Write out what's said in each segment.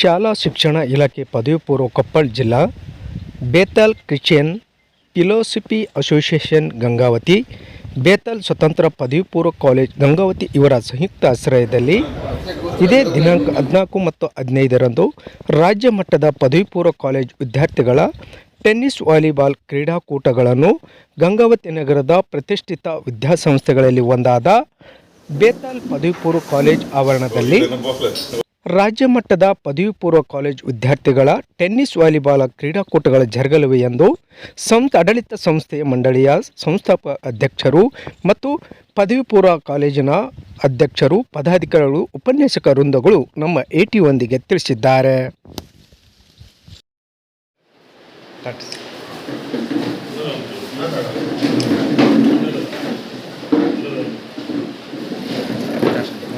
ಶಾಲಾ ಶಿಕ್ಷಣ ಇಲಾಖೆ ಪದವಿ ಪೂರ್ವ ಕೊಪ್ಪಳ ಜಿಲ್ಲಾ Bethel Christian philosophy association Gangavathi, Bethel ಸ್ವತಂತ್ರ ಪದವಿ ಪೂರ್ವ ಕಾಲೇಜ್ ಗಂಗಾವತಿ ಇವರ ಸಂಯುಕ್ತ ಆಶ್ರಯದಲ್ಲಿ ಇದೇ ದಿನಾಂಕ ಹದಿನಾಲ್ಕು ಮತ್ತು ಹದಿನೈದರಂದು ರಾಜ್ಯ ಮಟ್ಟದ ಪದವಿ ಪೂರ್ವ ಕಾಲೇಜ್ ವಿದ್ಯಾರ್ಥಿಗಳ ಟೆನ್ನಿಸ್ ವಾಲಿಬಾಲ್ ಕ್ರೀಡಾಕೂಟಗಳನ್ನು ಗಂಗಾವತಿ ನಗರದ ಪ್ರತಿಷ್ಠಿತ ವಿದ್ಯಾಸಂಸ್ಥೆಗಳಲ್ಲಿ ಒಂದಾದ ಬೇತಾಲ್ ಪದವಿ ಪೂರ್ವ ಕಾಲೇಜ್ ಆವರಣದಲ್ಲಿ ರಾಜ್ಯ ಮಟ್ಟದ ಪದವಿ ಪೂರ್ವ ಕಾಲೇಜ್ ವಿದ್ಯಾರ್ಥಿಗಳ ಟೆನ್ನಿಸ್, ವಾಲಿಬಾಲ್ ಕ್ರೀಡಾಕೂಟಗಳ ಜರುಗಲಿವೆ ಎಂದು ಸಂಸ್ಥೆ ಆಡಳಿತ ಸಂಸ್ಥೆಯ ಮಂಡಳಿಯ ಸಂಸ್ಥಾಪ ಅಧ್ಯಕ್ಷರು ಮತ್ತು ಪದವಿ ಪೂರ್ವ ಕಾಲೇಜಿನ ಅಧ್ಯಕ್ಷರು, ಪದಾಧಿಕಾರಿಗಳು, ಉಪನ್ಯಾಸಕ ವೃಂದಗಳು ನಮ್ಮ ಎ ಟಿ ಒಂದಿಗೆ ತಿಳಿಸಿದ್ದಾರೆ.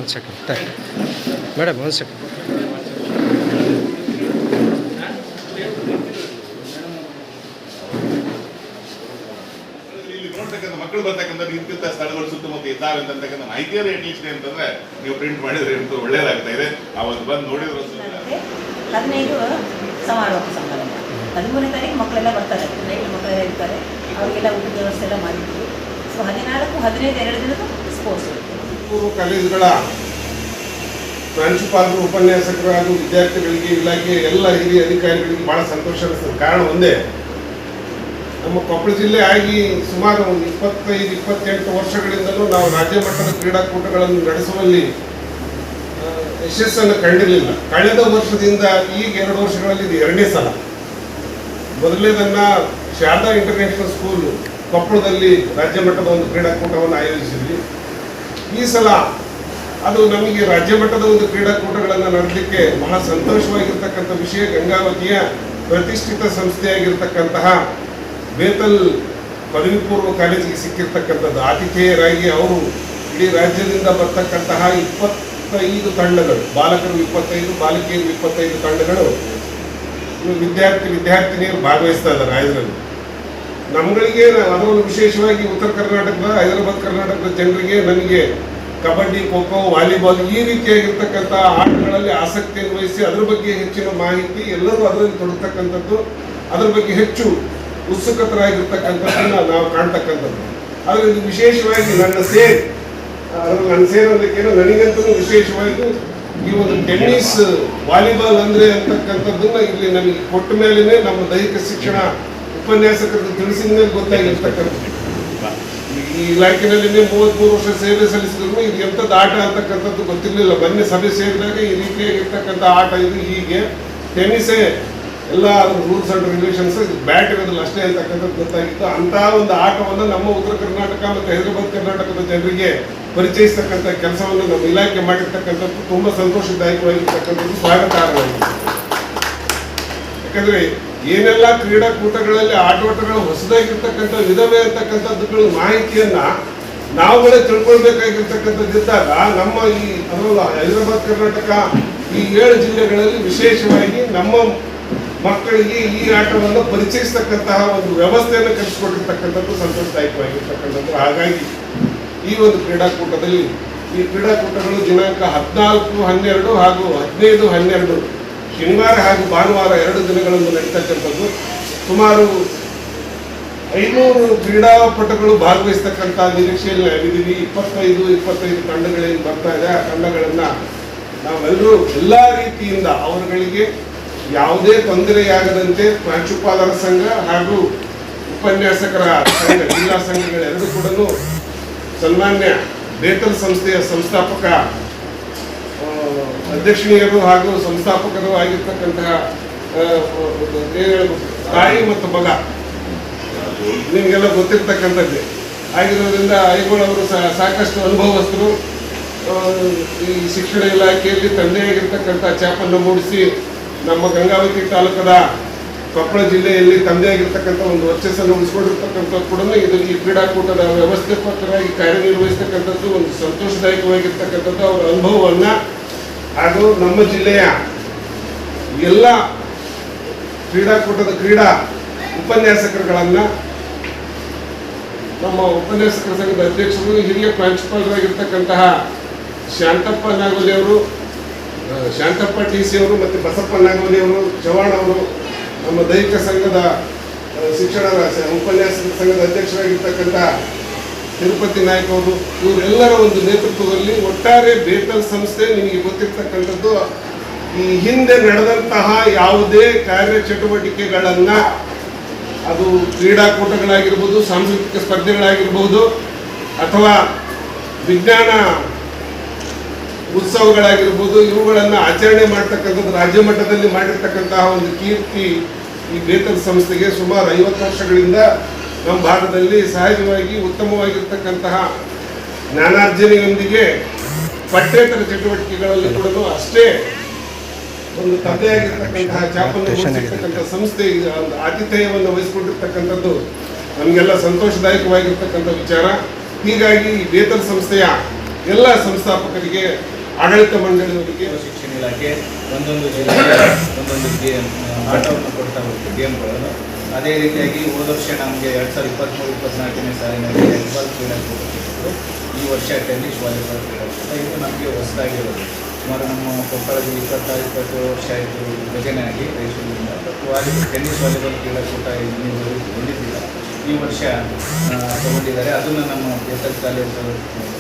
ಒಂದು ಸೆಕೆಂಡ್ ಮೇಡಮ್ ಒಂದು ಸೆಕೆಂಡ್ ಇಲ್ಲಿ ನೋಡ್ತಕ್ಕಂಥ ಮಕ್ಕಳು ಬರ್ತಕ್ಕಂಥ ಇಂತಿಂತ ಸ್ಥಳಗಳು ಸುತ್ತಮುತ್ತ ಇದ್ದಾವೆ ಅಂತಕ್ಕಂಥ ಮಾಹಿತಿಯಲ್ಲಿ ಅಟ್ಲೀಸ್ಟ್ ಅಂತಂದ್ರೆ ನೀವು ಪ್ರಿಂಟ್ ಮಾಡಿದ್ರೆ ಅಂತ ಒಳ್ಳೇದಾಗ್ತಾ ಇದೆ. ಅವತ್ತು ಬಂದು ನೋಡಿದ್ರು ಹದಿನೈದು ಸಮಾರೋಪ ಸಮಾರಂಭ. ಹದಿಮೂರನೇ ತಾರೀಕು ಮಕ್ಕಳೆಲ್ಲ ಬರ್ತಾರೆ. ನೈಟ್ ಮಕ್ಕಳೆಲ್ಲ ಇರ್ತಾರೆ. ಅವರಿಗೆಲ್ಲ ಊಟದ ವ್ಯವಸ್ಥೆ ಎಲ್ಲ ಮಾಡಿದ್ವಿ ಸೊ ಹದಿನಾಲ್ಕು ಹದಿನೈದು ಎರಡು ದಿನದ ಸ್ಪೋರ್ಟ್ಸ್ ಕಾಲೇಜುಗಳ ಪ್ರಾಂಶುಪಾಲರು ಉಪನ್ಯಾಸಕರು ವಿದ್ಯಾರ್ಥಿಗಳಿಗೆ ಇಲಾಖೆ ಎಲ್ಲ ಹಿರಿಯ ಅಧಿಕಾರಿಗಳಿಗೆ ಬಹಳ ಸಂತೋಷ ಅನಿಸ್ತದೆ ಕಾರಣ ಒಂದೇ, ನಮ್ಮ ಕೊಪ್ಪಳ ಜಿಲ್ಲೆ ಆಗಿ ಸುಮಾರು ಒಂದು ಇಪ್ಪತ್ತೈದು, ಇಪ್ಪತ್ತೆಂಟು ವರ್ಷಗಳಿಂದಲೂ ನಾವು ರಾಜ್ಯ ಮಟ್ಟದ ಕ್ರೀಡಾಕೂಟಗಳನ್ನು ನಡೆಸುವಲ್ಲಿ ಯಶಸ್ಸನ್ನು ಕಂಡಿರಲಿಲ್ಲ. ಕಳೆದ ವರ್ಷದಿಂದ ಈಗ ಎರಡು ವರ್ಷಗಳಲ್ಲಿ ಇದು ಎರಡನೇ ಸಲ. ಮೊದಲನೇದನ್ನ ಶಾರದಾ ಇಂಟರ್ನ್ಯಾಷನಲ್ ಸ್ಕೂಲ್ ಕೊಪ್ಪಳದಲ್ಲಿ ರಾಜ್ಯ ಮಟ್ಟದ ಒಂದು ಕ್ರೀಡಾಕೂಟವನ್ನು ಆಯೋಜಿಸಿದ್ವಿ. ಈ ಸಲ ಅದು ನಮಗೆ ರಾಜ್ಯ ಮಟ್ಟದ ಒಂದು ಕ್ರೀಡಾಕೂಟಗಳನ್ನು ನಡೆಸಲಿಕ್ಕೆ ಬಹಳ ಸಂತೋಷವಾಗಿರ್ತಕ್ಕಂಥ ವಿಷಯ ಗಂಗಾವತಿಯ ಪ್ರತಿಷ್ಠಿತ ಸಂಸ್ಥೆಯಾಗಿರ್ತಕ್ಕಂತಹ ಬೇತಲ್ ಪದವಿ ಪೂರ್ವ ಕಾಲೇಜಿಗೆ ಸಿಕ್ಕಿರ್ತಕ್ಕಂಥದ್ದು. ಆತಿಥೇಯರಾಗಿ ಅವರು ಇಡೀ ರಾಜ್ಯದಿಂದ ಬರ್ತಕ್ಕಂತಹ ಇಪ್ಪತ್ತೈದು ತಂಡಗಳು, ಬಾಲಕರು ಇಪ್ಪತ್ತೈದು, ಬಾಲಕಿಯರು ಇಪ್ಪತ್ತೈದು ತಂಡಗಳು ವಿದ್ಯಾರ್ಥಿ, ವಿದ್ಯಾರ್ಥಿನಿಯರು ಭಾಗವಹಿಸ್ತಾ ಇದ್ದಾರೆ ಇದರಲ್ಲಿ ನಮ್ಗಳಿಗೆ ಅದರಲ್ಲೂ ವಿಶೇಷವಾಗಿ ಉತ್ತರ ಕರ್ನಾಟಕದ, ಹೈದರಾಬಾದ್ ಕರ್ನಾಟಕದ ಜನರಿಗೆ ನನಗೆ ಕಬಡ್ಡಿ ಖೋ ವಾಲಿಬಾಲ್ ಈ ರೀತಿಯಾಗಿರ್ತಕ್ಕಂಥ ಆಟಗಳಲ್ಲಿ ಆಸಕ್ತಿಯನ್ನು ವಹಿಸಿ ಅದ್ರ ಬಗ್ಗೆ ಹೆಚ್ಚಿನ ಮಾಹಿತಿ, ಎಲ್ಲರೂ ಅದರಲ್ಲಿ ತೊಡತಕ್ಕಂಥದ್ದು ಅದ್ರ ಬಗ್ಗೆ ಹೆಚ್ಚು ಉತ್ಸುಕತರಾಗಿರ್ತಕ್ಕಂಥದ್ದನ್ನ ನಾವು ಕಾಣ್ತಕ್ಕಂಥದ್ದು. ಆದರೆ ಇದು ವಿಶೇಷವಾಗಿ ನನ್ನ ಸೇರ್ ಅದರಲ್ಲಿ ನನ್ನ ಸೇರೋದಕ್ಕೇನು ನನಗಂತೂ ವಿಶೇಷವಾಗಿ ಈ ಒಂದು ಟೆನ್ನಿಸ್, ವಾಲಿಬಾಲ್ ಅಂದ್ರೆ ಅಂತಕ್ಕಂಥದ್ದನ್ನ ಇಲ್ಲಿ ನಮಗೆ ಕೊಟ್ಟ ಮೇಲೇ ನಮ್ಮ ದೈಹಿಕ ಶಿಕ್ಷಣ ಉಪನ್ಯಾಸಕರಿಗೆ ತಿಳಿಸಿದ ಮೇಲೆ ಗೊತ್ತಾಗಿರ್ತಕ್ಕಂಥದ್ದು. ಈ ಇಲಾಖೆನಲ್ಲಿ ಮೂವತ್ಮೂರು ವರ್ಷ ಸೇವೆ ಸಲ್ಲಿಸಿದ್ರು. ಇದು ಎಂಥದ್ದು ಆಟ ಅಂತಕ್ಕಂಥದ್ದು ಗೊತ್ತಿರಲಿಲ್ಲ. ಬನ್ನಿ ಸಭೆ ಸೇರಿದಾಗ ಈ ರೀತಿಯಾಗಿರ್ತಕ್ಕಂಥ ಆಟ ಇದು ಹೀಗೆ. ಟೆನ್ನಿಸೇ ಎಲ್ಲ ರೂಲ್ಸ್ ಆ್ಯಂಡ್ ರೆಗ್ಯುಲೇಷನ್ಸ್ ಬ್ಯಾಟ್ ಇರೋದಿಲ್ಲ ಅಷ್ಟೇ ಅಂತಕ್ಕಂಥದ್ದು ಗೊತ್ತಾಗಿತ್ತು. ಅಂತಹ ಒಂದು ಆಟವನ್ನು ನಮ್ಮ ಉತ್ತರ ಕರ್ನಾಟಕ ಮತ್ತು ಹೈದರಾಬಾದ್ ಕರ್ನಾಟಕದ ಜನರಿಗೆ ಪರಿಚಯಿಸ್ತಕ್ಕಂಥ ಕೆಲಸವನ್ನು ನಮ್ಮ ಇಲಾಖೆ ಮಾಡಿರ್ತಕ್ಕಂಥದ್ದು ತುಂಬ ಸಂತೋಷದಾಯಕವಾಗಿರ್ತಕ್ಕಂಥದ್ದು. ಸ್ವಾಗತಾರ್ಹವಾಗಿದೆ. ಯಾಕಂದ್ರೆ ಏನೆಲ್ಲ ಕ್ರೀಡಾಕೂಟಗಳಲ್ಲಿ, ಆಟೋಟಗಳು ಹೊಸದಾಗಿರ್ತಕ್ಕಂಥ ವಿಧವೇ ಅಂತಕ್ಕಂಥದ್ದುಗಳು ಮಾಹಿತಿಯನ್ನ ನಾವುಗಳೇ ತಿಳ್ಕೊಳ್ಬೇಕಾಗಿರ್ತಕ್ಕಂಥದ್ದಿದ್ದಾಗ ನಮ್ಮ ಈ ಹೈದರಾಬಾದ್, ಕರ್ನಾಟಕ ಈ ಏಳು ಜಿಲ್ಲೆಗಳಲ್ಲಿ ವಿಶೇಷವಾಗಿ ನಮ್ಮ ಮಕ್ಕಳಿಗೆ ಈ ಆಟವನ್ನು ಪರಿಚಯಿಸ್ತಕ್ಕಂತಹ ಒಂದು ವ್ಯವಸ್ಥೆಯನ್ನು ಕಲಿಸ್ಕೊಟ್ಟಿರ್ತಕ್ಕಂಥದ್ದು ಸಂತೋಷದಾಯಕವಾಗಿರ್ತಕ್ಕಂಥದ್ದು. ಹಾಗಾಗಿ ಈ ಒಂದು ಕ್ರೀಡಾಕೂಟದಲ್ಲಿ ಈ ಕ್ರೀಡಾಕೂಟಗಳು ದಿನಾಂಕ ಹದಿನಾಲ್ಕು, ಹನ್ನೆರಡು ಹಾಗೂ ಹದಿನೈದು, ಹನ್ನೆರಡು ಶನಿವಾರ ಹಾಗೂ ಭಾನುವಾರ ಎರಡು ದಿನಗಳನ್ನು ನಡೀತಕ್ಕಂಥದ್ದು. ಸುಮಾರು ಐನೂರು ಕ್ರೀಡಾಪಟುಗಳು ಭಾಗವಹಿಸ್ತಕ್ಕಂಥ ನಿರೀಕ್ಷೆಯಲ್ಲಿ ನಾವಿದ್ದೀವಿ. ಇಪ್ಪತ್ತೈದು ಇಪ್ಪತ್ತೈದು ತಂಡಗಳೇನು ಬರ್ತಾ ಇದೆ. ಆ ತಂಡಗಳನ್ನು ನಾವೆಲ್ಲರೂ ಎಲ್ಲ ರೀತಿಯಿಂದ ಅವರುಗಳಿಗೆ ಯಾವುದೇ ತೊಂದರೆಯಾಗದಂತೆ ಪ್ರಾಂಶುಪಾಲರ ಸಂಘ ಹಾಗೂ ಉಪನ್ಯಾಸಕರ ಸಂಘ, ಜಿಲ್ಲಾ ಸಂಘಗಳೆರಡೂ ಕೂಡ ಸನ್ಮಾನ್ಯ ಬೇತಲ್ ಸಂಸ್ಥೆಯ ಸಂಸ್ಥಾಪಕ ಅಧ್ಯಕ್ಷೀಯರು ಹಾಗೂ ಸಂಸ್ಥಾಪಕರು ಆಗಿರ್ತಕ್ಕಂತಹ ತಾಯಿ ಮತ್ತು ಮಗ. ನಿಮಗೆಲ್ಲ ಗೊತ್ತಿರ್ತಕ್ಕಂಥದ್ದೇ. ಆಗಿರೋದ್ರಿಂದ ಐಗೋಳ್ ಅವರು ಸಾಕಷ್ಟು ಅನುಭವಸ್ಥರು ಈ ಶಿಕ್ಷಣ ಇಲಾಖೆಯಲ್ಲಿ ತಂದೆಯಾಗಿರ್ತಕ್ಕಂಥ ಚಾಪನ್ನು ಮೂಡಿಸಿ ನಮ್ಮ ಗಂಗಾವತಿ ತಾಲೂಕದ ಕೊಪ್ಪಳ ಜಿಲ್ಲೆಯಲ್ಲಿ ತಂದೆಯಾಗಿರ್ತಕ್ಕಂಥ ಒಂದು ವರ್ಚಸ್ಸನ್ನು ಉಳಿಸ್ಕೊಂಡಿರ್ತಕ್ಕಂಥ ಕೂಡ ಇದು ಈ ಕ್ರೀಡಾಕೂಟದ ವ್ಯವಸ್ಥಾಪಕರಾಗಿ ಕಾರ್ಯನಿರ್ವಹಿಸ್ತಕ್ಕಂಥದ್ದು ಒಂದು ಸಂತೋಷದಾಯಕವಾಗಿರ್ತಕ್ಕಂಥದ್ದು ಅವರ ಅನುಭವವನ್ನು ಹಾಗೂ ನಮ್ಮ ಜಿಲ್ಲೆಯ ಎಲ್ಲ ಕ್ರೀಡಾಕೂಟದ ಕ್ರೀಡಾ ಉಪನ್ಯಾಸಕರುಗಳನ್ನು ನಮ್ಮ ಉಪನ್ಯಾಸಕರ ಸಂಘದ ಅಧ್ಯಕ್ಷರು, ಹಿರಿಯ ಪ್ರಾಂಶುಪಾಲರಾಗಿರ್ತಕ್ಕಂತಹ ಶಾಂತಪ್ಪ ನಾಗೋಲಿ ಅವರು ಶಾಂತಪ್ಪ ಟಿ ಸಿ ಅವರು ಮತ್ತು ಬಸಪ್ಪ ನಾಗೋಲಿ ಅವರು ಚವಾಣ್ ಅವರು ನಮ್ಮ ದೈಹಿಕ ಸಂಘದ ಶಿಕ್ಷಣ ಉಪನ್ಯಾಸಕ ಉಪನ್ಯಾಸ ಸಂಘದ ಅಧ್ಯಕ್ಷರಾಗಿರ್ತಕ್ಕಂಥ ತಿರುಪತಿ ನಾಯಕ್ ಅವರು, ಇವರೆಲ್ಲರ ಒಂದು ನೇತೃತ್ವದಲ್ಲಿ ಒಟ್ಟಾರೆ ಬೇತಲ್ ಸಂಸ್ಥೆ ನಿಮಗೆ ಗೊತ್ತಿರ್ತಕ್ಕಂಥದ್ದು, ಈ ಹಿಂದೆ ನಡೆದಂತಹ ಯಾವುದೇ ಕಾರ್ಯಚಟುವಟಿಕೆಗಳನ್ನು ಅದು ಕ್ರೀಡಾಕೂಟಗಳಾಗಿರ್ಬೋದು, ಸಾಂಸ್ಕೃತಿಕ ಸ್ಪರ್ಧೆಗಳಾಗಿರ್ಬೋದು, ಅಥವಾ ವಿಜ್ಞಾನ ಉತ್ಸವಗಳಾಗಿರ್ಬೋದು, ಇವುಗಳನ್ನು ಆಚರಣೆ ಮಾಡ್ತಕ್ಕಂಥದ್ದು, ರಾಜ್ಯ ಮಟ್ಟದಲ್ಲಿ ಮಾಡಿರ್ತಕ್ಕಂತಹ ಒಂದು ಕೀರ್ತಿ ಈ ಬೇತಲ್ ಸಂಸ್ಥೆಗೆ ಸುಮಾರು ಐವತ್ತು ವರ್ಷಗಳಿಂದ ನಮ್ಮ ಭಾರತದಲ್ಲಿ ಸಹಜವಾಗಿ ಉತ್ತಮವಾಗಿರ್ತಕ್ಕಂತಹ ಜ್ಞಾನಾರ್ಜನೆಯೊಂದಿಗೆ ಪಠ್ಯೇತರ ಚಟುವಟಿಕೆಗಳಲ್ಲಿ ಕೂಡ ಅಷ್ಟೇ ಒಂದು ತಂದೆಯಾಗಿರ್ತಕ್ಕಂತಹ ಚಾಪನ್ನು ವಹಿಸಿರ್ತಕ್ಕಂಥ ಸಂಸ್ಥೆ ಈಗ ಒಂದು ಆತಿಥೇಯವನ್ನು ವಹಿಸಿಕೊಂಡಿರ್ತಕ್ಕಂಥದ್ದು ನಮಗೆಲ್ಲ ಸಂತೋಷದಾಯಕವಾಗಿರ್ತಕ್ಕಂಥ ವಿಚಾರ. ಹೀಗಾಗಿ ಈ ವೇತನ ಸಂಸ್ಥೆಯ ಎಲ್ಲ ಸಂಸ್ಥಾಪಕರಿಗೆ ಆಡಳಿತ ಮಂಡಳಿಯವರಿಗೆ ಶಿಕ್ಷಣ ಇಲಾಖೆ ಒಂದೊಂದು ಜಿಲ್ಲೆಗೆ ಒಂದೊಂದು ಗೇಮ್ ಆಟವನ್ನು ಕೊಡ್ತಾ ಹೋಗ್ತೀವಿ ಗೇಮ್ಗಳನ್ನು ಅದೇ ರೀತಿಯಾಗಿ ಹೋದ ವರ್ಷ ನಮಗೆ ಎರಡು ಸಾವಿರದ ಇಪ್ಪತ್ತ್ಮೂರು ಇಪ್ಪತ್ನಾಲ್ಕನೇ ಸಾಲಿನಲ್ಲಿ ಫುಟ್ಬಾಲ್ ಕ್ರೀಡಾಕೂಟ ಕೊಟ್ಟಿದ್ರು. ಈ ವರ್ಷ ಟೆನ್ನಿಸ್ ವಾಲಿಬಾಲ್ ಕ್ರೀಡಾಕೂಟ ಇದು ನಮಗೆ ಹೊಸದಾಗಿರೋದು. ಸುಮಾರು ನಮ್ಮ ಕೊಪ್ಪಳದಲ್ಲಿ ಇಪ್ಪತ್ತಾರು, ಇಪ್ಪತ್ತೇಳು ವರ್ಷ ಆಯಿತು ಯೋಜನೆ ಆಗಿ ರೈಚೂರಿನಿಂದ ಬಟ್ ವಾಲಿ ಟೆನ್ನಿಸ್ ವಾಲಿಬಾಲ್ ಕ್ರೀಡಾಕೂಟ ಇನ್ನೂ ಬಂದಿದ್ದಿಲ್ಲ. ಈ ವರ್ಷ ತಗೊಂಡಿದ್ದಾರೆ. ಅದನ್ನು ನಮ್ಮ Bethel college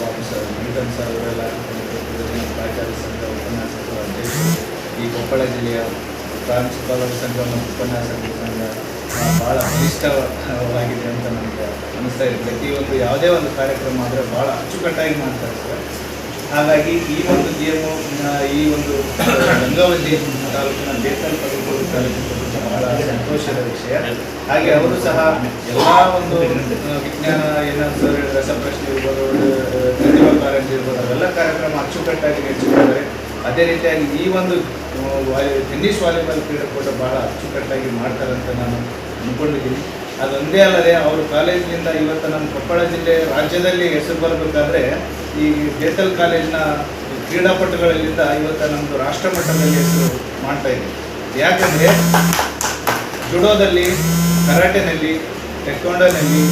officer Milton sir ಅವರೆಲ್ಲ ಪ್ರಾಚಾರ್ಯ ಸಂಘ ಉಪನ್ಯಾಸಕರು ಈ ಕೊಪ್ಪಳ ಜಿಲ್ಲೆಯ ಪ್ರಾಂಶುಪಾಲರ ಸಂಘ ಮತ್ತು ಉಪನ್ಯಾಸಕರ ಸಂಘ ಬಹಳ ಭಾಳ ಬಲಿಷ್ಠವಾಗಿದೆ ಅಂತ ನನಗೆ ಅನಿಸ್ತಾ ಇದೆ. ಪ್ರತಿಯೊಂದು ಯಾವುದೇ ಒಂದು ಕಾರ್ಯಕ್ರಮ ಆದರೆ ಭಾಳ ಅಚ್ಚುಕಟ್ಟಾಗಿ ಮಾಡ್ತಾರೆ ಹಾಗಾಗಿ ಈ ಒಂದು ಗೇಮು ಈ ಒಂದು ಗಂಗಾವತಿ ತಾಲೂಕಿನ ಬೇತಲ್ ಪದವಿ ತಾಲೂಕಿನ ಬಹಳ ಸಂತೋಷದ ವಿಷಯ. ಹಾಗೆ ಅವರು ಸಹ ಎಲ್ಲ ಒಂದು ವಿಜ್ಞಾನ, ಏನಾದರೂ ರಸಪ್ರಶ್ನೆ ಇರ್ಬೋದು ಪ್ರತಿಭಾ ಕಾರಂಜಿ ಇರ್ಬೋದು ಅವೆಲ್ಲ ಕಾರ್ಯಕ್ರಮ ಅಚ್ಚುಕಟ್ಟಾಗಿ ನಡೆಸಿದ್ದಾರೆ. ಅದೇ ರೀತಿಯಾಗಿ ಈ ಒಂದು ಟೆನ್ನಿಸ್ ವಾಲಿಬಾಲ್ ಕ್ರೀಡಾಕೂಟ ಬಹಳ ಅಚ್ಚುಕಟ್ಟಾಗಿ ಮಾಡ್ತಾರೆ ಅಂತ ನಾನು ಅಂದ್ಕೊಂಡಿದ್ದೀನಿ ಅದೊಂದೇ ಅಲ್ಲದೆ ಅವರು ಕಾಲೇಜಿನಿಂದ ಇವತ್ತು ನಮ್ಮ ಕೊಪ್ಪಳ ಜಿಲ್ಲೆ ರಾಜ್ಯದಲ್ಲಿ ಹೆಸರು ಬರಬೇಕಾದ್ರೆ ಈ ಬೇತಲ್ ಕಾಲೇಜಿನ ಕ್ರೀಡಾಪಟುಗಳಲ್ಲಿಂದ ಇವತ್ತು ನಮ್ಮದು ರಾಷ್ಟ್ರ ಮಟ್ಟದಲ್ಲಿ ಹೆಸರು ಮಾಡ್ತಾ ಇದೆ ಯಾಕಂದರೆ ಜುಡೋದಲ್ಲಿ, ಕರಾಟೆನಲ್ಲಿ, ಟೆಕ್ವಾಂಡೋನಲ್ಲಿ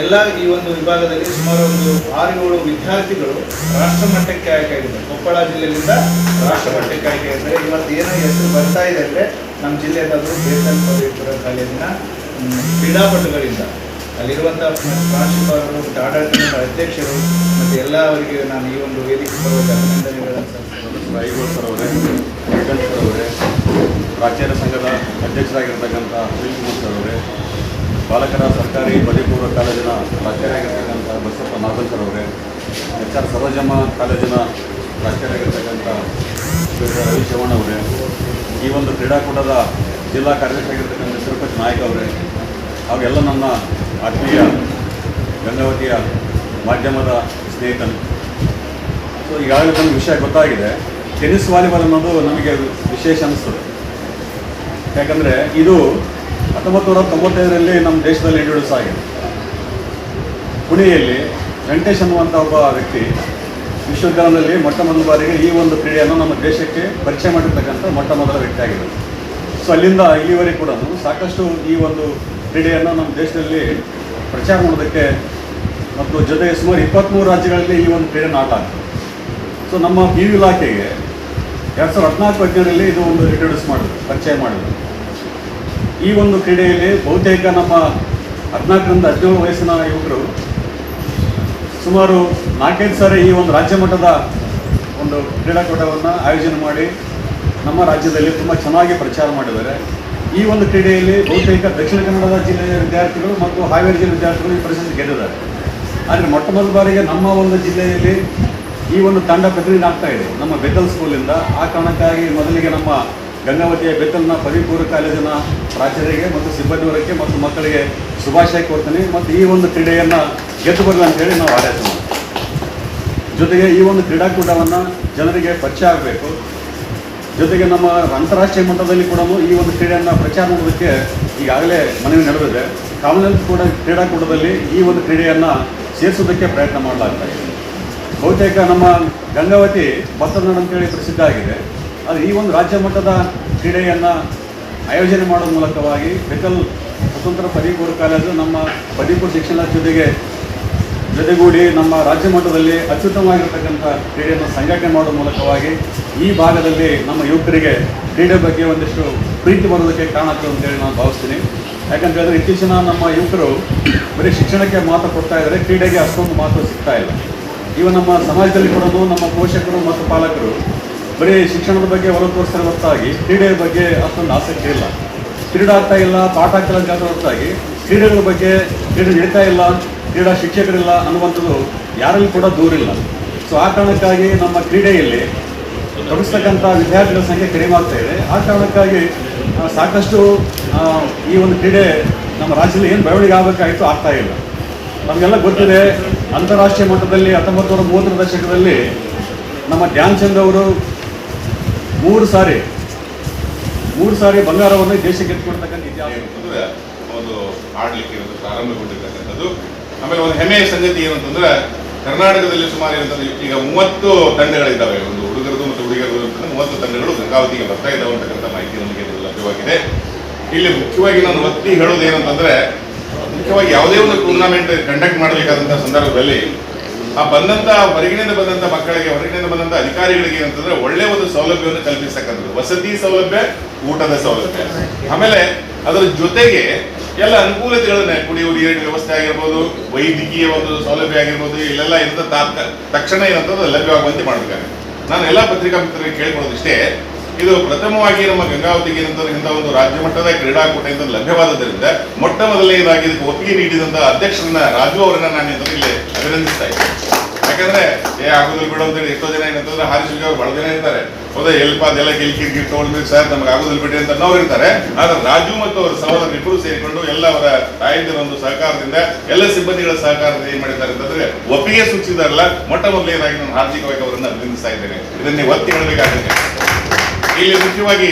ಎಲ್ಲ ಈ ಒಂದು ವಿಭಾಗದಲ್ಲಿ ಸುಮಾರು ಒಂದು ಆರು ಏಳು ವಿದ್ಯಾರ್ಥಿಗಳು ರಾಷ್ಟ್ರ ಮಟ್ಟಕ್ಕೆ ಆಯ್ಕೆ ಆಗಿದ್ದಾರೆ ಕೊಪ್ಪಳ ಜಿಲ್ಲೆಯಿಂದ ರಾಷ್ಟ್ರ ಮಟ್ಟಕ್ಕೆ ಆಯ್ಕೆ ಆಗಿದ್ದಾರೆ ಇವತ್ತು ಏನೋ ಹೆಸರು ಬರ್ತಾ ಇದೆ ಅಂದರೆ ನಮ್ಮ ಜಿಲ್ಲೆಯದಾದರೂ ಬೇಸನ್ ಪದವಿಪುರ ಕಾಲೇಜಿನ ಕ್ರೀಡಾಪಟುಗಳಿಂದ. ಅಲ್ಲಿರುವಂಥ ಪ್ರಾಂಶುಪಾಲರು ಆಡಳಿತ ಅಧ್ಯಕ್ಷರು, ಮತ್ತು ಎಲ್ಲ ಅವರಿಗೆ ನಾನು ಈ ಒಂದು ವೇದಿಕೆ ಪರವಾಗಿ ಅಭಿನಂದನೆಗಳನ್ನು ಪ್ರಾಚೀನ ಅವರೇ ಸಂಘದ ಅಧ್ಯಕ್ಷರಾಗಿರ್ತಕ್ಕಂಥ ಸುನೀಲ್ ಸರ್ ಅವರೇ ಬಾಲಕರ ಸರ್ಕಾರಿ ಪದವಿಪೂರ್ವ ಕಾಲೇಜಿನ ಪ್ರಾಚಾರ್ಯಾಗಿರ್ತಕ್ಕಂಥ ಬಸಪ್ಪ ನಾಗಂಕರ್ ಅವರೇ ಎಚ್ ಆರ್ ಸರೋಜಮ್ಮ ಕಾಲೇಜಿನ ಪ್ರಾಚಾರ್ಯಾಗಿರ್ತಕ್ಕಂಥ ಶ್ರೀಯುತ ರವಿ ಚವಣ್ ಅವರೇ, ಈ ಒಂದು ಕ್ರೀಡಾಕೂಟದ ಜಿಲ್ಲಾ ಕಾರ್ಯದರ್ಶಿ ಆಗಿರ್ತಕ್ಕಂಥ ತಿರುಪತಿ ನಾಯಕ್ ಅವರೇ ಅವೆಲ್ಲ ನನ್ನ ಆತ್ಮೀಯ ಗಂಗಾವತಿಯ ಮಾಧ್ಯಮದ ಸ್ನೇಹಿತನು ಸೊ ಈಗಾಗಲೇ ನಮಗೆ ವಿಷಯ ಗೊತ್ತಾಗಿದೆ. ಟೆನ್ನಿಸ್ ವಾಲಿಬಾಲ್ ಅನ್ನೋದು ನಮಗೆ ವಿಶೇಷ ಅನಿಸ್ತದೆ. ಯಾಕಂದರೆ ಇದು ಹತ್ತೊಂಬತ್ತು ನೂರ ತೊಂಬತ್ತೈದರಲ್ಲಿ ನಮ್ಮ ದೇಶದಲ್ಲಿ ಇಂಟ್ರೊಡ್ಯೂಸ್ ಆಗಿದೆ. ಪುಣೆಯಲ್ಲಿ ವೆಂಕಟೇಶ್ ಅನ್ನುವಂಥ ಒಬ್ಬ ವ್ಯಕ್ತಿ ವಿಶ್ವವಿದ್ಯಾಲಯದಲ್ಲಿ ಮೊಟ್ಟ ಮೊದಲ ಬಾರಿಗೆ ಈ ಒಂದು ಕ್ರೀಡೆಯನ್ನು ನಮ್ಮ ದೇಶಕ್ಕೆ ಪರಿಚಯ ಮಾಡಿರ್ತಕ್ಕಂಥ ಮೊಟ್ಟ ಮೊದಲ ವ್ಯಕ್ತಿ ಆಗಿದೆ ಸೊ ಅಲ್ಲಿಂದ ಇಲ್ಲಿವರೆಗೆ ಕೂಡ ಸಾಕಷ್ಟು ಈ ಒಂದು ಕ್ರೀಡೆಯನ್ನು ನಮ್ಮ ದೇಶದಲ್ಲಿ ಪ್ರಚಾರ ಮಾಡೋದಕ್ಕೆ ಮತ್ತು ಜೊತೆಗೆ ಸುಮಾರು ಇಪ್ಪತ್ತ್ಮೂರು ರಾಜ್ಯಗಳಲ್ಲಿ ಈ ಒಂದು ಕ್ರೀಡೆ ಆಟ ಆಗ್ತದೆ ಸೊ ನಮ್ಮ ಬಿ ಇಲಾಖೆಗೆ ಎರಡು ಸಾವಿರದ ಹದಿನಾಲ್ಕು ಹದಿನೇಳರಲ್ಲಿ ಇದು ಒಂದು ಇಂಟ್ರೊಡ್ಯೂಸ್ ಮಾಡಿದ್ರು, ಪರಿಚಯ ಮಾಡಿದ್ರು. ಈ ಒಂದು ಕ್ರೀಡೆಯಲ್ಲಿ ಬಹುತೇಕ ನಮ್ಮ ಹದಿನಾಲ್ಕರಿಂದ ಹದಿನೇಳು ವಯಸ್ಸಿನ ಯುವಕರು ಸುಮಾರು ನಾಲ್ಕೈದು ಸಾರಿ ಈ ಒಂದು ರಾಜ್ಯ ಮಟ್ಟದ ಒಂದು ಕ್ರೀಡಾಕೂಟವನ್ನು ಆಯೋಜನೆ ಮಾಡಿ ನಮ್ಮ ರಾಜ್ಯದಲ್ಲಿ ತುಂಬ ಚೆನ್ನಾಗಿ ಪ್ರಚಾರ ಮಾಡಿದ್ದಾರೆ. ಈ ಒಂದು ಕ್ರೀಡೆಯಲ್ಲಿ ಬಹುತೇಕ ದಕ್ಷಿಣ ಕನ್ನಡದ ಜಿಲ್ಲೆಯ ವಿದ್ಯಾರ್ಥಿಗಳು ಮತ್ತು ಹಾವೇರಿ ಜಿಲ್ಲೆ ವಿದ್ಯಾರ್ಥಿಗಳು ಈ ಪ್ರಶಸ್ತಿ ಗೆದ್ದಿದ್ದಾರೆ. ಆದರೆ ಮೊಟ್ಟ ಮೊದಲ ಬಾರಿಗೆ ನಮ್ಮ ಒಂದು ಜಿಲ್ಲೆಯಲ್ಲಿ ಈ ಒಂದು ತಂಡ ಪ್ರತಿನಿಧಿ ಆಗ್ತಾ ಇದೆ. ನಮ್ಮ ಬೆತ್ತಲ್ ಸ್ಕೂಲಿಂದ ಆ ಕಾರಣಕ್ಕಾಗಿ ಮೊದಲಿಗೆ ನಮ್ಮ ಗಂಗಾವತಿಯ ಬೆತ್ತಲ್ನ ಪದವಿಪೂರ್ವ ಕಾಲೇಜಿನ ಪ್ರಾಚಾರ್ಯರಿಗೆ ಮತ್ತು ಸಿಬ್ಬಂದಿ ವರ್ಗಕ್ಕೆ ಮತ್ತು ಮಕ್ಕಳಿಗೆ ಶುಭಾಶಯ ಕೊಡ್ತೀನಿ ಮತ್ತು ಈ ಒಂದು ಕ್ರೀಡೆಯನ್ನು ಗೆದ್ದು ಬರಲಿ ಅಂತೇಳಿ ನಾವು ಆರೈಸೋಣ ಜೊತೆಗೆ ಈ ಒಂದು ಕ್ರೀಡಾಕೂಟವನ್ನು ಜನರಿಗೆ ಪರಿಚಯ ಆಗಬೇಕು. ಜೊತೆಗೆ ನಮ್ಮ ಅಂತಾರಾಷ್ಟ್ರೀಯ ಮಟ್ಟದಲ್ಲಿ ಕೂಡ ಈ ಒಂದು ಕ್ರೀಡೆಯನ್ನು ಪ್ರಚಾರ ಮಾಡೋದಕ್ಕೆ ಈಗಾಗಲೇ ಮನವಿ ನಡೆದಿದೆ. ಕಾಮನ್ವೆಲ್ತ್ ಕೂಡ ಕ್ರೀಡಾಕೂಟದಲ್ಲಿ ಈ ಒಂದು ಕ್ರೀಡೆಯನ್ನು ಸೇರಿಸೋದಕ್ಕೆ ಪ್ರಯತ್ನ ಮಾಡಲಾಗ್ತಾ ಇದೆ. ಬಹುತೇಕ ನಮ್ಮ ಗಂಗಾವತಿ ಬಸವನಾಡು ನಾಡು ಅಂತೇಳಿ ಪ್ರಸಿದ್ಧ ಆಗಿದೆ. ಆದರೆ ಈ ಒಂದು ರಾಜ್ಯ ಮಟ್ಟದ ಕ್ರೀಡೆಯನ್ನು ಆಯೋಜನೆ ಮಾಡುವ ಮೂಲಕವಾಗಿ ಬೆಕಲ್ ಸ್ವತಂತ್ರ ಪದವಿಪೂರ್ವ ಕಾಲೇಜು ನಮ್ಮ ಪದವಿಪೂರ್ವ ಶಿಕ್ಷಣ ಜೊತೆಗೆ ಜೊತೆಗೂಡಿ ನಮ್ಮ ರಾಜ್ಯ ಮಟ್ಟದಲ್ಲಿ ಅತ್ಯುತ್ತಮವಾಗಿರ್ತಕ್ಕಂಥ ಕ್ರೀಡೆಯನ್ನು ಸಂಘಟನೆ ಮಾಡುವ ಮೂಲಕವಾಗಿ ಈ ಭಾಗದಲ್ಲಿ ನಮ್ಮ ಯುವಕರಿಗೆ ಕ್ರೀಡೆ ಬಗ್ಗೆ ಒಂದಿಷ್ಟು ಪ್ರೀತಿ ಬರೋದಕ್ಕೆ ಕಾರಣ ಆಗ್ತದೆ ಅಂತೇಳಿ ನಾನು ಭಾವಿಸ್ತೀನಿ. ಯಾಕಂತ ಹೇಳಿದ್ರೆ ಇತ್ತೀಚಿನ ನಮ್ಮ ಯುವಕರು ಬರೀ ಶಿಕ್ಷಣಕ್ಕೆ ಮಾತ್ರ ಕೊಡ್ತಾ ಇದ್ದಾರೆ, ಕ್ರೀಡೆಗೆ ಅಷ್ಟೊಂದು ಮಹತ್ವ ಸಿಗ್ತಾ ಇಲ್ಲ. ಇವ ನಮ್ಮ ಸಮಾಜದಲ್ಲಿ ಕೂಡ ನಮ್ಮ ಪೋಷಕರು ಮತ್ತು ಪಾಲಕರು ಬರೀ ಶಿಕ್ಷಣದ ಬಗ್ಗೆ ಒಲವು ತೋರಿಸ್ತಾರೆ ಹೊರತಾಗಿ ಕ್ರೀಡೆಯ ಬಗ್ಗೆ ಅಷ್ಟೊಂದು ಆಸಕ್ತಿ ಇಲ್ಲ. ಕ್ರೀಡೆ ಆಗ್ತಾ ಇಲ್ಲ, ಪಾಠ ಆಗ್ತಾ ಇಲ್ಲ ಹೊರತಾಗಿ ಕ್ರೀಡೆಗಳ ಬಗ್ಗೆ ಕ್ರೀಡೆ ನಡೀತಾ ಇಲ್ಲ, ಕ್ರೀಡಾ ಶಿಕ್ಷಕರಿಲ್ಲ ಅನ್ನುವಂಥದ್ದು ಯಾರಲ್ಲಿ ಕೂಡ ದೂರಿಲ್ಲ. ಸೊ ಆ ಕಾರಣಕ್ಕಾಗಿ ನಮ್ಮ ಕ್ರೀಡೆಯಲ್ಲಿ ತೊಡಗಿಸ್ತಕ್ಕಂಥ ವಿದ್ಯಾರ್ಥಿಗಳ ಸಂಖ್ಯೆ ಕಡಿಮೆ ಆಗ್ತಾ ಇದೆ. ಆ ಕಾರಣಕ್ಕಾಗಿ ಸಾಕಷ್ಟು ಈ ಒಂದು ಕ್ರೀಡೆ ನಮ್ಮ ರಾಜ್ಯದಲ್ಲಿ ಏನು ಬೆಳವಣಿಗೆ ಆಗಬೇಕಾಗಿತ್ತು ಆಗ್ತಾ ಇಲ್ಲ. ನಮಗೆಲ್ಲ ಗೊತ್ತಿದೆ, ಅಂತಾರಾಷ್ಟ್ರೀಯ ಮಟ್ಟದಲ್ಲಿ ಹತ್ತೊಂಬತ್ತು ನೂರ ಮೂವತ್ತರ ದಶಕದಲ್ಲಿ ನಮ್ಮ ಧ್ಯಾನ್ ಚಂದ್ ಅವರು ಮೂರು ಸಾರಿ ಮೂರು ಸಾರಿ ಬಂಗಾರವನ್ನು ದೇಶಕ್ಕೆ ಎತ್ಕೊಡ್ತಕ್ಕಂಥ ಇತಿಹಾಸ ಒಂದು ಆಡಲಿಕ್ಕೆ ಒಂದು ಪ್ರಾರಂಭಗೊಂಡಿರ್ತಕ್ಕಂಥದ್ದು. ಆಮೇಲೆ ಒಂದು ಹೆಮ್ಮೆಯ ಸಂಗತಿ ಏನು ಅಂತಂದ್ರೆ ಕರ್ನಾಟಕದಲ್ಲಿ ಸುಮಾರು ಏನಂತಂದ್ರೆ ಈಗ ಮೂವತ್ತು ತಂಡಗಳಿದ್ದಾವೆ. ಒಂದು ಹುಡುಗರದು ಮತ್ತು ಹುಡುಗಿಯರದು ಅಂತಂದ್ರೆ ಮೂವತ್ತು ತಂಡಗಳು ಗಂಗಾವತಿಗೆ ಬರ್ತಾ ಇದ್ದಾವೆ ಅಂತಕ್ಕಂಥ ಮಾಹಿತಿ ನಮಗೆ ಲಭ್ಯವಾಗಿದೆ. ಇಲ್ಲಿ ಮುಖ್ಯವಾಗಿ ನಾನು ಒತ್ತಿ ಹೇಳೋದು ಏನಂತಂದ್ರೆ ಮುಖ್ಯವಾಗಿ ಯಾವುದೇ ಒಂದು ಟೂರ್ನಮೆಂಟ್ ಕಂಡಕ್ಟ್ ಮಾಡಬೇಕಾದಂತಹ ಸಂದರ್ಭದಲ್ಲಿ ಆ ಬಂದಂತ, ಹೊರಗಿನಿಂದ ಬಂದಂತ ಮಕ್ಕಳಿಗೆ, ಹೊರಗಿನಿಂದ ಬಂದಂತ ಅಧಿಕಾರಿಗಳಿಗೆ ಅಂತಂದ್ರೆ ಒಳ್ಳೆ ಒಂದು ಸೌಲಭ್ಯವನ್ನು ಕಲ್ಪಿಸ್ತಕ್ಕಂಥದ್ದು. ವಸತಿ ಸೌಲಭ್ಯ, ಊಟದ ಸೌಲಭ್ಯ. ಆಮೇಲೆ ಅದರ ಜೊತೆಗೆ ಎಲ್ಲ ಅನುಕೂಲತೆಗಳನ್ನ, ಕುಡಿಯುವ, ನೀರಿನ ವ್ಯವಸ್ಥೆ ಆಗಿರ್ಬೋದು, ವೈದ್ಯಕೀಯ ಒಂದು ಸೌಲಭ್ಯ ಆಗಿರ್ಬೋದು, ಇಲ್ಲೆಲ್ಲ ಇಂಥ ತಕ್ಷಣ ಏನಂತಂದ್ರೆ ಲಭ್ಯವಾಗುವಂತೆ ಮಾಡಬೇಕಾಗುತ್ತೆ. ನಾನು ಎಲ್ಲ ಪತ್ರಿಕಾ ಮಿತ್ರರಿಗೆ ಕೇಳಿಕೊಳ್ಳೋದಿಷ್ಟೇ, ಇದು ಪ್ರಥಮವಾಗಿ ನಮ್ಮ ಗಂಗಾವತಿಗೆ ಇಂಥ ಒಂದು ರಾಜ್ಯ ಮಟ್ಟದ ಕ್ರೀಡಾಕೂಟ ಲಭ್ಯವಾದದರಿಂದ ಮೊಟ್ಟ ಮೊದಲನೇದಾಗಿ ಇದಕ್ಕೆ ಒಪ್ಪಿಗೆ ನೀಡಿದಂತ ಅಧ್ಯಕ್ಷರನ್ನ ರಾಜು ಅವರನ್ನ ನಾನು ಇಲ್ಲಿ ಅಭಿನಂದಿಸ್ತಾ ಇದ್ದೀನಿ. ಯಾಕಂದ್ರೆ, ಏ, ಆಗುದಿಲ್ಲ ಬಿಡು ಅಂತೇಳಿ ಎಷ್ಟೋ ಜನ ಏನಂತಂದ್ರೆ ಹಾರಿಸಿಗೆ ಅವ್ರು ಬಹಳ ಜನ ಇರ್ತಾರೆ. ಹೌದಾ ಎಲ್ಪ ಅದೆಲ್ಲ ಗೆಲ್ ಕಿರ್ಕಿರ್ ತಗೊಂಡ್ಬೇಕು ಸರ್, ನಮ್ಗೆ ಆಗುದಿಲ್ಲ ಬಿಡಿ ಅಂತ ಅನ್ನೋರು ಇರ್ತಾರೆ. ಆದ್ರೆ ರಾಜು ಮತ್ತು ಅವರ ಸಹೋದರ ಇಬ್ಬರು ಸೇರಿಕೊಂಡು ಎಲ್ಲ ಅವರ ತಾಯಂದಿರ ಒಂದು ಸಹಕಾರದಿಂದ, ಎಲ್ಲ ಸಿಬ್ಬಂದಿಗಳ ಸಹಕಾರದಿಂದ ಏನ್ ಮಾಡಿದ್ದಾರೆ ಅಂತಂದ್ರೆ, ಒಪ್ಪಿಗೆ ಸೂಚಿಸಿದಾರಲ್ಲ, ಮೊಟ್ಟ ಮೊದಲನೇದಾಗಿ ನಾನು ಹಾರ್ದಿಕವಾಗಿ ಅವರನ್ನು ಅಭಿನಂದಿಸ್ತಾ ಇದ್ದೇನೆ. ಇದನ್ನೇ ಒತ್ತಿ ಹೇಳಬೇಕಾಗುತ್ತೆ. ಇಲ್ಲಿ ಮುಖ್ಯವಾಗಿ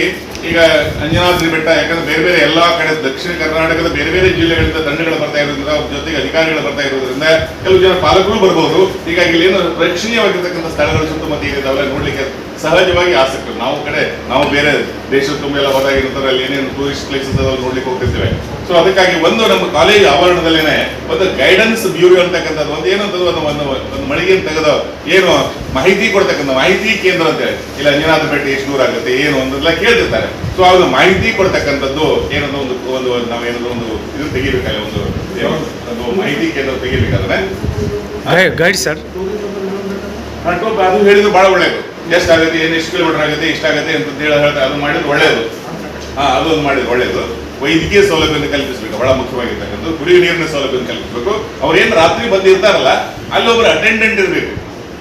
ಈಗ ಅಂಜನಾದ್ರಿ ಬೆಟ್ಟ, ಯಾಕಂದ್ರೆ ಬೇರೆ ಬೇರೆ ಎಲ್ಲಾ ಕಡೆ ದಕ್ಷಿಣ ಕರ್ನಾಟಕದ ಬೇರೆ ಬೇರೆ ಜಿಲ್ಲೆಗಳಿಂದ ತಂಡಗಳು ಬರ್ತಾ ಇರೋದ್ರಿಂದ ಅವ್ರ ಜೊತೆಗೆ ಅಧಿಕಾರಿಗಳು ಬರ್ತಾ ಇರೋದ್ರಿಂದ ಕೆಲವು ಜನ ಪಾಲಕರು ಬರ್ಬೋದು. ಹೀಗಾಗಿ ಇಲ್ಲಿ ಏನು ಪ್ರೇಕ್ಷಣೀಯವಾಗಿರ್ತಕ್ಕಂಥ ಸ್ಥಳಗಳು ಸುತ್ತಮುತ್ತ ಇದ್ದಾವೆ ನೋಡ್ಲಿಕ್ಕೆ ಸಹಜವಾಗಿ ಆಸಕ್ತರು. ನಾವು ಕಡೆ ನಾವು ಬೇರೆ ದೇಶದ ತುಂಬ ಎಲ್ಲ ಅಲ್ಲಿ ಏನೇನು ಟೂರಿಸ್ಟ್ ಪ್ಲೇಸಸ್ ನೋಡ್ಲಿಕ್ಕೆ ಹೋಗ್ತಿರ್ತೇವೆ. ಸೊ ಅದಕ್ಕಾಗಿ ಒಂದು ನಮ್ಮ ಕಾಲೇಜ್ ಆವರಣದಲ್ಲೇನೆ ಒಂದು ಗೈಡೆನ್ಸ್ ಬ್ಯೂರೋ ಅಂತಕ್ಕಂಥದ್ದು ಒಂದು ಏನಂತದ್ದು ಒಂದು ಒಂದು ಒಂದು ಮಳಿಗೆಯನ್ನು ತೆಗೆದ ಏನು ಮಾಹಿತಿ ಕೊಡ್ತಕ್ಕಂಥ ಮಾಹಿತಿ ಕೇಂದ್ರ ಅಂತ ಹೇಳಿ. ಇಲ್ಲ ಅಂಜನಾಥ ಬೆಟ್ಟಿ ಎಷ್ಟು ದೂರ ಆಗುತ್ತೆ ಏನು ಅಂತೆಲ್ಲ ಕೇಳ್ತಿರ್ತಾರೆ. ಸೊ ಅದು ಮಾಹಿತಿ ಕೊಡ್ತಕ್ಕಂಥದ್ದು ಏನಂತ ಒಂದು ಒಂದು ನಾವು ನಾವೇನಾದ್ರು ಒಂದು ಇದು ತೆಗಿಬೇಕಾದ್ರೆ ಒಂದು ಒಂದು ಮಾಹಿತಿ ಕೇಂದ್ರ ತೆಗಿಬೇಕಾದ್ರೆ. ಗೈಡ್ ಸರ್ ಅದು ಹೇಳಿದ್ರು ಬಹಳ ಒಳ್ಳೇದು. ಎಷ್ಟಾಗುತ್ತೆ, ಏನು ಎಷ್ಟು ಕಿಲೋಮೀಟರ್ ಆಗುತ್ತೆ ಇಷ್ಟಾಗುತ್ತೆ ಅಂತ ಹೇಳಿ ಹೇಳ್ತಾರೆ ಅದು ಮಾಡಿದ್ರು ಒಳ್ಳೇದು. ಹಾ ಅದೊಂದು ಮಾಡಿದ್ರು ಒಳ್ಳೆಯದು ವೈದ್ಯಕೀಯ ಸೌಲಭ್ಯವನ್ನು ಕಲ್ಪಿಸಬೇಕು, ಬಹಳ ಮುಖ್ಯವಾಗಿರ್ತಕ್ಕಂಥದ್ದು. ಕುಡಿಯುವ ನೀರಿನ ಸೌಲಭ್ಯವನ್ನು ಕಲ್ಪಿಸಬೇಕು. ಅವ್ರು ಏನು ರಾತ್ರಿ ಬಂದಿರ್ತಾರಲ್ಲ ಅಲ್ಲೊಬ್ಬರು ಅಟೆಂಡೆಂಟ್ ಇರಬೇಕು.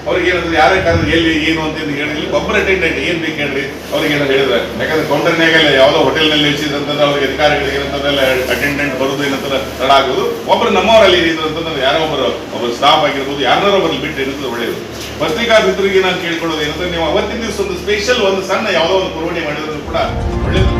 ಅವ್ರಿಗೆ ಏನಂದ್ರೆ, ಯಾರೇ ಕಾರಣ, ಎಲ್ಲಿ, ಏನು ಅಂತ ಹೇಳಿದ್ರೆ ಒಬ್ಬರು ಅಟೆಂಡೆಂಟ್ ಏನು ಬೇಕು ಹೇಳ್ರಿ. ಅವ್ರಿಗೆ ಏನೋ ಹೇಳಿದ್ರೆ ಯಾಕಂದ್ರೆ ಕೌಂಟರ್ನಾಗೆಲ್ಲ ಯಾವುದೋ ಹೋಟೆಲ್ನಲ್ಲಿ ಇಳಿಸಿದಂಥದ್ದು ಅವ್ರಿಗೆ ಅಧಿಕಾರಿಗಳಿಗೆ ಏನಂತಂದ್ರೆ ಅಟೆಂಡೆಂಟ್ ಬರೋದು ಏನಂತಾರೆ ತಡ ಆಗೋದು. ಒಬ್ರು ನಮ್ಮವರಲ್ಲಿ ಏನಿದ್ರು ಅಂತಂದ್ರೆ, ಯಾರೋ ಒಬ್ಬರು ಒಬ್ಬರು ಸ್ಟಾಫ್ ಆಗಿರ್ಬೋದು ಯಾರೋ ಒಬ್ಬರು ಬಿಟ್ಟು ಏನಂತಂದ್ರೆ ಒಳ್ಳೆಯದು ಪತ್ರಿಕಾ ಮಿತ್ರರಿಗೆ ನಾನು ಕೇಳ್ಕೊಳ್ಳೋದು ಏನಂದ್ರೆ, ನೀವು ಅವತ್ತಿನ ದಿವಸ ಒಂದು ಸ್ಪೆಷಲ್ ಒಂದು ಸಣ್ಣ ಯಾವುದೋ ಒಂದು ಪುರವಣೆ ಮಾಡಿದ್ರು ಕೂಡ ಒಳ್ಳೆಯದು